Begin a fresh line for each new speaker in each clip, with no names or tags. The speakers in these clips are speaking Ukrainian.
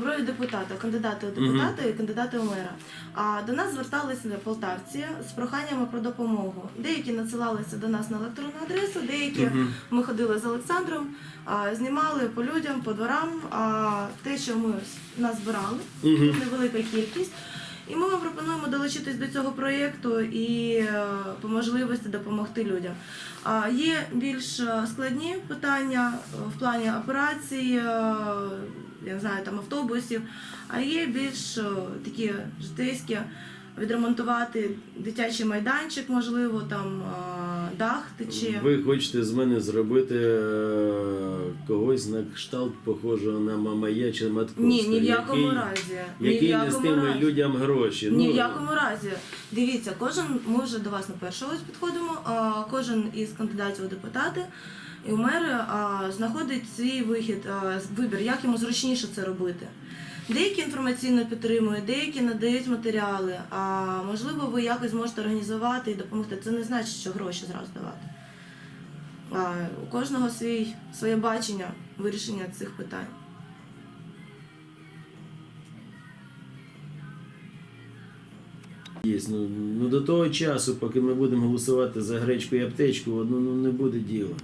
доброві депутата, кандидати у депутати і кандидати у мера. А до нас зверталися полтавці з проханнями про допомогу. Деякі надсилалися до нас на електронну адресу, деякі ми ходили з Олександром, а, знімали по людям, по дворам. А те, що ми назбирали, невелика кількість. І ми вам пропонуємо долучитись до цього проєкту і е, по можливості допомогти людям. Є більш е, складні питання е, в плані операцій, е, я не знаю, там автобусів, а є більш такі житейські відремонтувати дитячий майданчик, можливо, там е, дах тече.
Ви хочете з мене зробити е, когось на кшталт похожого на Мамая чи Матковського,
Ні, ні в якому
який,
разі. ні в
який
якому
нестиме
разі.
людям гроші.
Ні
Ну,
в якому разі. Дивіться, кожен ми вже до вас на першу ось підходимо. Кожен із кандидатів у депутати і у мери а, знаходить свій вихід, а, вибір, як йому зручніше це робити. Деякі інформаційно підтримують, деякі надають матеріали. А можливо, ви якось зможете організувати і допомогти. Це не значить, що гроші зразу давати. А, у кожного свій, своє бачення вирішення цих питань.
Є. Ну, ну до того часу, поки ми будемо голосувати за гречку і аптечку, ну, ну не буде діла.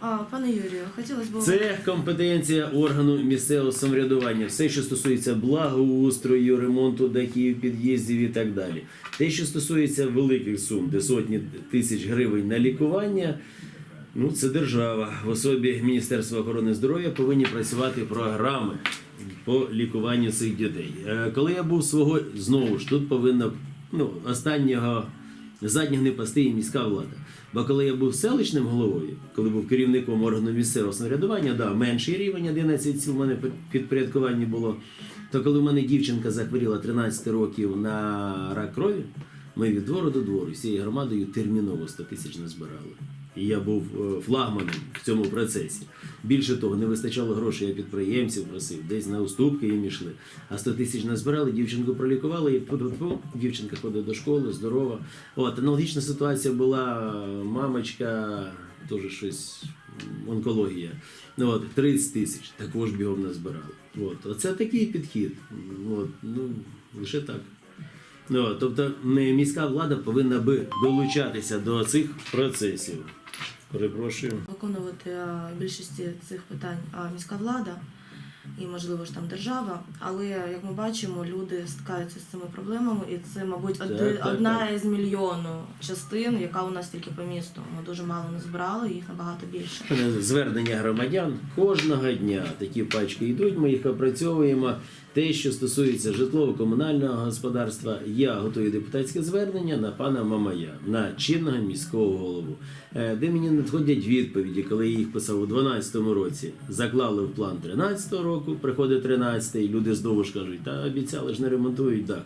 А, пане Юрію, хотілося б
Це компетенція органу місцевого самоврядування. Все, що стосується благоустрою, ремонту дахів, під'їздів і так далі. Те, що стосується великих сум, де сотні тисяч гривень на лікування, ну це держава в особі Міністерства охорони здоров'я повинні працювати програми по лікуванню цих дітей. Е, Коли я був свого знову ж тут повинна ну, останнього задніх не і міська влада. Бо коли я був селищним головою, коли був керівником органу місцевого самоврядування, да, менший рівень 11 сіл в мене під- підпорядкуванні було. То коли в мене дівчинка захворіла 13 років на рак крові, ми від двору до двору всією громадою терміново 100 тисяч назбирали. І я був е, флагманом в цьому процесі. Більше того, не вистачало грошей, я підприємців просив, десь на уступки їм йшли. А 100 тисяч назбирали, дівчинку пролікували, і тьфу-тьфу-тьфу, дівчинка ходить до школи, здорова. От, аналогічна ситуація була мамочка, теж щось, онкологія. Ну, от, 30 тисяч, також бігом назбирали. От, оце такий підхід. От, ну, лише так. Ну, тобто міська влада повинна би долучатися до цих процесів. Перепрошую.
виконувати а, більшості цих питань а, міська влада і, можливо ж там держава. Але як ми бачимо, люди стикаються з цими проблемами, і це, мабуть,
Так, так,
одна
так.
із мільйону частин, яка у нас тільки по місту. Ми дуже мало не збирали, їх набагато більше.
Звернення громадян кожного дня такі пачки йдуть. Ми їх опрацьовуємо. Те, що стосується житлово-комунального господарства, я готую депутатське звернення на пана Мамая, на чинного міського голову, е, де мені надходять відповіді, коли я їх писав у 2012 році. Заклали в план 13 року, приходить 13 люди знову ж кажуть, та обіцяли ж не ремонтують дах.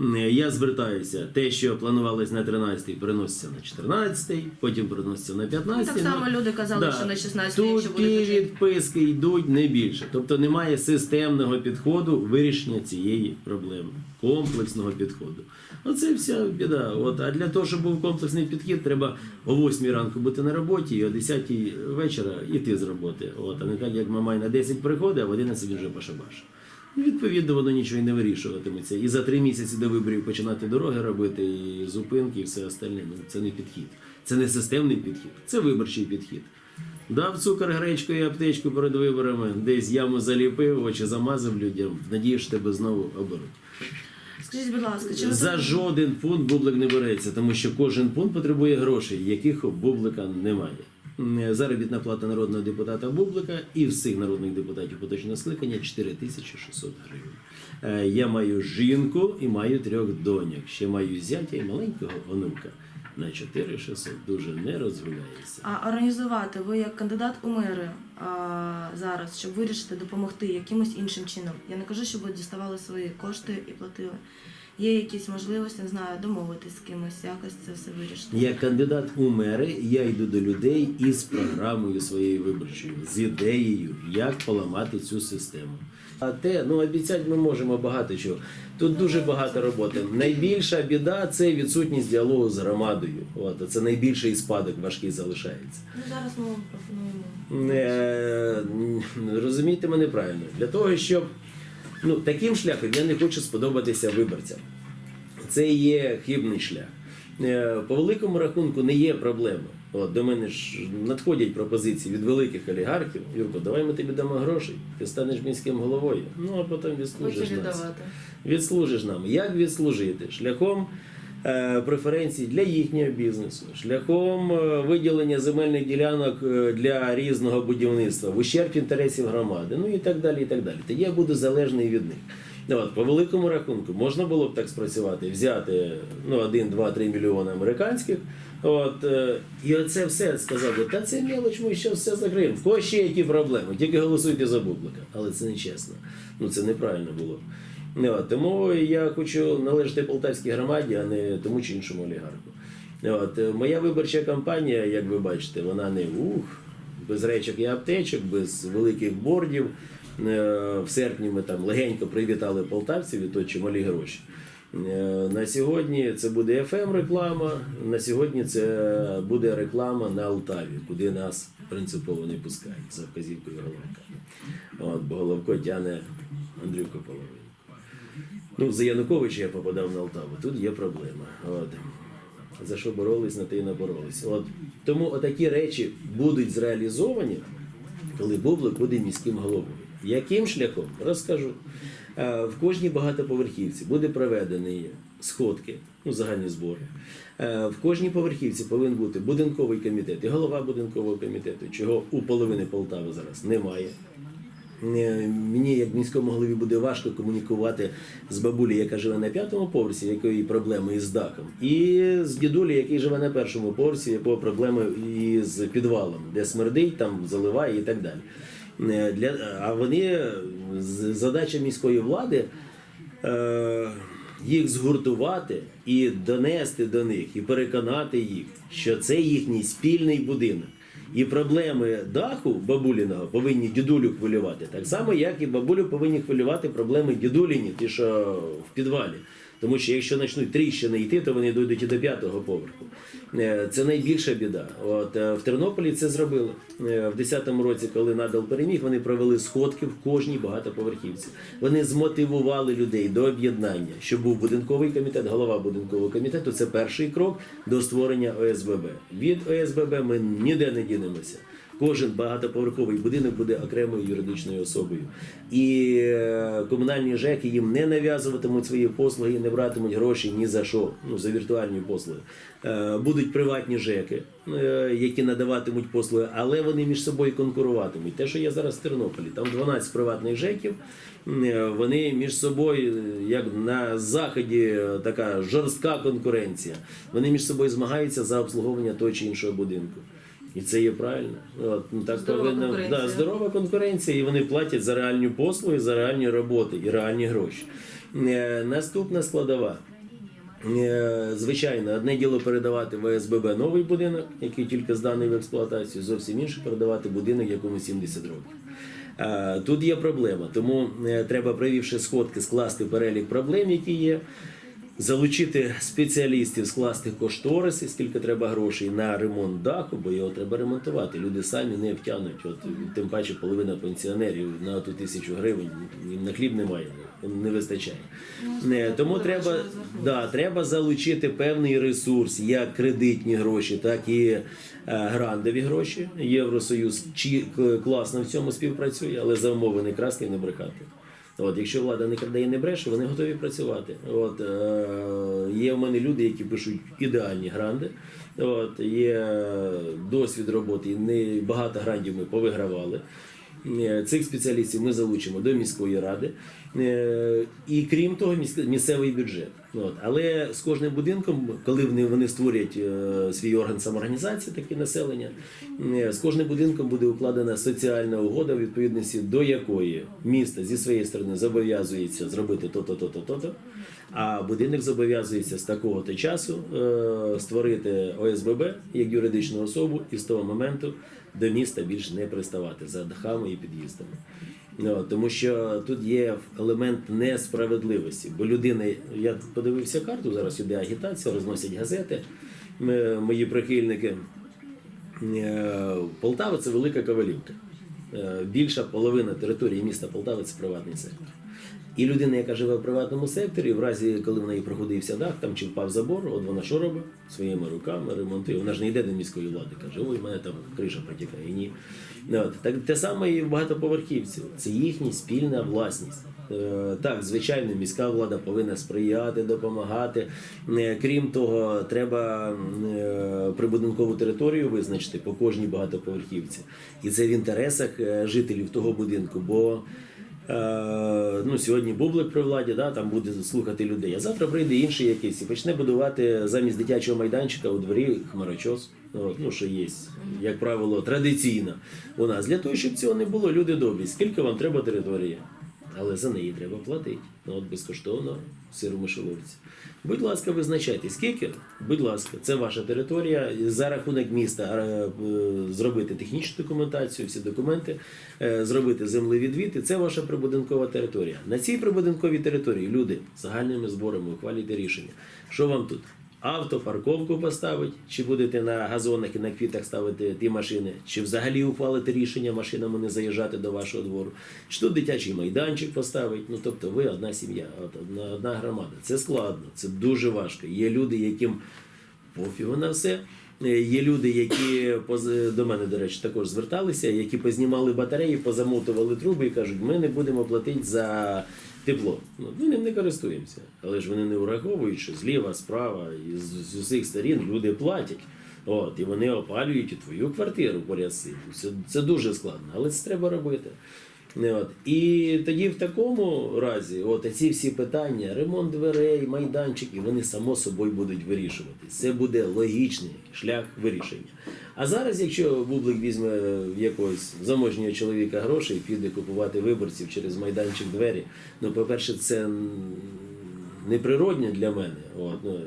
М, Я звертаюся, те, що планувалось на 13-й, переноситься на 14-й, потім переноситься на 15-й.
Так само
Ну,
люди казали, що на 16 якщо буде бюджет.
відписки йдуть не більше. Тобто немає системного підходу вирішення цієї проблеми, комплексного підходу. Оце вся біда. От, а для того, щоб був комплексний підхід, треба о 8 ранку бути на роботі і о 10 вечора йти з роботи. От, а не так, як мамай на 10 приходить, а в 11 він вже пошабаш. І, Відповідно, воно нічого і не вирішуватиметься. І за три місяці до виборів починати дороги робити, і зупинки, і все остальне. Ну, це не підхід. Це не системний підхід, це виборчий підхід. Дав цукор, гречку і аптечку перед виборами, десь яму заліпив, очі замазав людям, в надії, що тебе знову оберуть.
Скажіть, будь ласка, чи
За жоден пункт бублик не береться, тому що кожен пункт потребує грошей, яких у бублика немає. М, Заробітна плата народного депутата Бублика і всіх народних депутатів поточного скликання 4600 гривень. Е, Я маю жінку і маю трьох доньок. Ще маю зятя і маленького онука. На 4600 дуже не розгуляється.
А організувати ви як кандидат у мери а, зараз, щоб вирішити допомогти якимось іншим чином. Я не кажу, щоб ви діставали свої кошти і платили. Є якісь можливості, не знаю, домовитись з кимось, якось це все вирішити.
Як кандидат у мери, я йду до людей із програмою своєю виборчою, з ідеєю, як поламати цю систему. А те, ну обіцяти ми можемо багато чого. Тут дуже багато роботи. Найбільша біда це відсутність діалогу з громадою. От це найбільший спадок важкий залишається.
Ну зараз ми вам пропонуємо.
Е, м, розумійте мене правильно. Для того, щоб Ну, таким шляхом я не хочу сподобатися виборцям. Це є хибний шлях. Е, По великому рахунку не є проблема. От, до мене ж надходять пропозиції від великих олігархів. Юрко, давай ми тобі дамо грошей, ти станеш міським головою. Ну а потім відслужиш нас. Відслужиш нам. Як відслужити? Шляхом преференцій для їхнього бізнесу, шляхом е, виділення земельних ділянок е, для різного будівництва, в ущерб інтересів громади, ну і так далі. і так далі. Тоді я буду залежний від них. Ну, От, по великому рахунку можна було б так спрацювати, взяти ну, 1, 2, 3 мільйони американських. От, е, і оце все сказати, та це мелоч, ми ще все закриємо. В кого ще які проблеми? Тільки голосуйте за Бублика. Але це не чесно. Ну це неправильно було. Тому я хочу належати полтавській громаді, а не тому чи іншому олігарху. От, е, моя виборча кампанія, як ви бачите, вона не ух, без речок і аптечок, без великих бордів. Е, В серпні ми там легенько привітали полтавців і то чималі гроші. Е, На сьогодні це буде fm реклама. На сьогодні це буде реклама на Алтаві, куди нас принципово не пускають за вказівкою Головка. От, бо Головко тяне Андрюку Половину. Ну, за Януковича я попадав на Алтаву. Тут є проблема. От. За що боролись, на те й наборолись. От. Тому отакі речі будуть зреалізовані, коли Бублик буде міським головою. Яким шляхом? Розкажу. В кожній багатоповерхівці буде проведені сходки, ну, загальні збори. В кожній поверхівці повинен бути будинковий комітет і голова будинкового комітету, чого у половини Полтави зараз немає. Е, Мені, як міському голові, буде важко комунікувати з бабулею, яка живе на п'ятому поверсі, якої проблеми із дахом, і з дідулі, який живе на першому поверсі, якого проблеми із підвалом, де смердить, там заливає і так далі. Е, Для, а вони задача міської влади. Е, їх згуртувати і донести до них, і переконати їх, що це їхній спільний будинок. І проблеми даху бабуліного повинні дідулю хвилювати, так само, як і бабулю повинні хвилювати проблеми дідуліні, ті, що в підвалі. Тому що якщо почнуть тріщини йти, то вони дійдуть і до п'ятого поверху. Е, Це найбільша біда. От е, в Тернополі це зробили Е, в 10-му році, коли надал переміг, вони провели сходки в кожній багатоповерхівці. Вони змотивували людей до об'єднання, щоб був будинковий комітет, голова будинкового комітету. Це перший крок до створення ОСББ. Від ОСББ ми ніде не дінемося. Кожен багатоповерховий будинок буде окремою юридичною особою. І е, комунальні ЖЕКи їм не нав'язуватимуть свої послуги не братимуть гроші ні за що, ну за віртуальні послуги. Е, Будуть приватні ЖЕКи, е, які надаватимуть послуги, але вони між собою конкуруватимуть. Те, що є зараз в Тернополі, там 12 приватних ЖЕКів. Вони між собою, як на заході, така жорстка конкуренція. Вони між собою змагаються за обслуговування того чи іншого будинку. І це є правильно. От, ну, так
Здорова
повинно
конкуренція.
да, здорова конкуренція, і вони платять за реальні послуги, за реальні роботи і реальні гроші. Е, Наступна складова. Е, Звичайно, одне діло передавати в ОСББ новий будинок, який тільки зданий в експлуатацію, зовсім інше передавати будинок, якому 70 років. Е, Тут є проблема, тому е, треба, провівши сходки, скласти перелік проблем, які є. Залучити спеціалістів, скласти кошториси, скільки треба грошей на ремонт даху, бо його треба ремонтувати. Люди самі не втягнуть. От тим паче половина пенсіонерів на ту тисячу гривень їм на хліб немає, не вистачає. Не, тому треба, да, треба залучити певний ресурс, як кредитні гроші, так і е, грандові гроші. Євросоюз чи класно в цьому співпрацює, але за умови не красти і не брехати. От, якщо влада не краде і не бреше, вони готові працювати. От, е, є в мене люди, які пишуть ідеальні гранди. От, є досвід роботи, не багато грандів ми повигравали. Е, Цих спеціалістів ми залучимо до міської ради. Е, І крім того, місцевий бюджет. От. Але з кожним будинком, коли вони, вони створять е, свій орган самоорганізації, таке населення, е, з кожним будинком буде укладена соціальна угода, в відповідності до якої місто зі своєї сторони зобов'язується зробити то-то, то-то, то-то. А будинок зобов'язується з такого-то часу е, створити ОСББ як юридичну особу і з того моменту до міста більше не приставати за дахами і під'їздами. Ну, тому що тут є елемент несправедливості, бо людина, я подивився карту, зараз іде агітація, розносять газети, ми мої прихильники. Е, Полтава це велика ковалівка. Е, Більша половина території міста Полтави це приватний сектор. І людина, яка живе в приватному секторі, в разі, коли в неї проходився дах там чи впав забор, от вона що робить? Своїми руками ремонтує. Вона ж не йде до міської влади, каже, ой, в мене там криша протікає. Ні. От. Так, те саме і в багатоповерхівців. Це їхня спільна власність. Е, Так, звичайно, міська влада повинна сприяти, допомагати. Е, Крім того, треба е, прибудинкову територію визначити по кожній багатоповерхівці. І це в інтересах жителів того будинку. Бо ну, сьогодні бублик при владі, да, там буде слухати людей. А завтра прийде інший якийсь і почне будувати замість дитячого майданчика у дворі хмарочос. От, ну, що є, як правило, традиційно у нас. Для того, щоб цього не було, люди добрі. Скільки вам треба території? Але за неї треба платити. Ну, от безкоштовно сиру мишоловці. Будь ласка, визначайте, скільки? Будь ласка, це ваша територія. За рахунок міста е, зробити технічну документацію, всі документи, е, зробити землевідвід, і це ваша прибудинкова територія. На цій прибудинковій території люди загальними зборами ухвалюйте рішення. Що вам тут? Автопарковку поставить, чи будете на газонах і на квітах ставити ті машини, чи взагалі ухвалити рішення машинами не заїжджати до вашого двору, чи тут дитячий майданчик поставить. Ну тобто ви одна сім'я, одна, громада. Це складно, це дуже важко. Є люди, яким пофігу на все. Е, Є люди, які до мене, до речі, також зверталися, які познімали батареї, позамотували труби і кажуть, ми не будемо платити за тепло. Ну, ми ним не користуємося. Але ж вони не враховують, що зліва, справа і з, з усіх сторін люди платять. От, і вони опалюють і твою квартиру поряд з цим. Це, це дуже складно, але це треба робити. От. І тоді в такому разі, от ці всі питання, ремонт дверей, майданчики, вони само собою будуть вирішуватись. Це буде логічний шлях вирішення. А зараз, якщо Бублик візьме в якогось заможнього чоловіка гроші і піде купувати виборців через майданчик двері, ну, по-перше, це неприродне для мене. От, ну,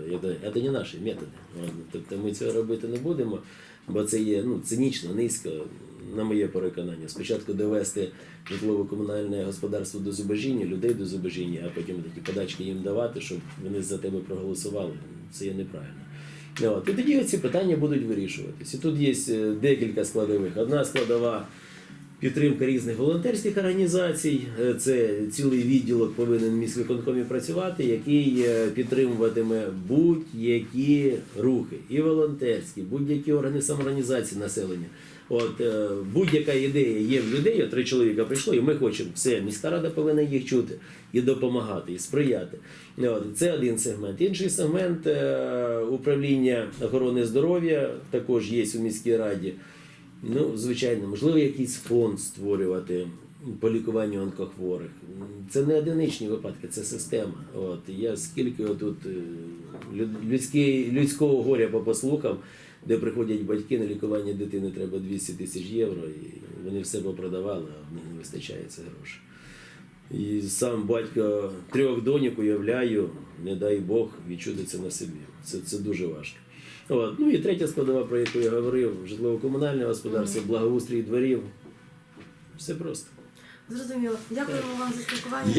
це не наші методи. От, тобто ми цього робити не будемо, бо це є ну, цинічно, низько, на моє переконання. Спочатку довести житлово-комунальне господарство до зубожіння, людей до зубожіння, а потім такі подачки їм давати, щоб вони за тебе проголосували. Це є неправильно. От. І тоді ці питання будуть вирішуватись. І тут є е, декілька складових. Одна складова підтримка різних волонтерських організацій. Е, Це цілий відділок повинен міськвиконкомі працювати, який е, підтримуватиме будь-які рухи, і волонтерські, будь-які органи самоорганізації населення. От е, будь-яка ідея є в людей, три чоловіка прийшло, і ми хочемо все. Міська рада повинна їх чути і допомагати, і сприяти. От, це один сегмент. Інший сегмент управління охорони здоров'я також є у міській раді. Ну, звичайно, можливо, якийсь фонд створювати по лікуванню онкохворих. Це не одиничні випадки, це система. От я скільки тут людський, людського горя попослухав, де приходять батьки на лікування дитини, треба 200 тисяч євро, і вони все попродавали, а в них не вистачає цих грошей. І сам батько трьох доньок уявляю, не дай Бог, відчути це на собі. Це, це дуже важко. От. Ну і третя складова, про яку я говорив, житлово-комунальне господарство, благоустрій дворів. Все просто.
Зрозуміло. Дякуємо вам за спілкування.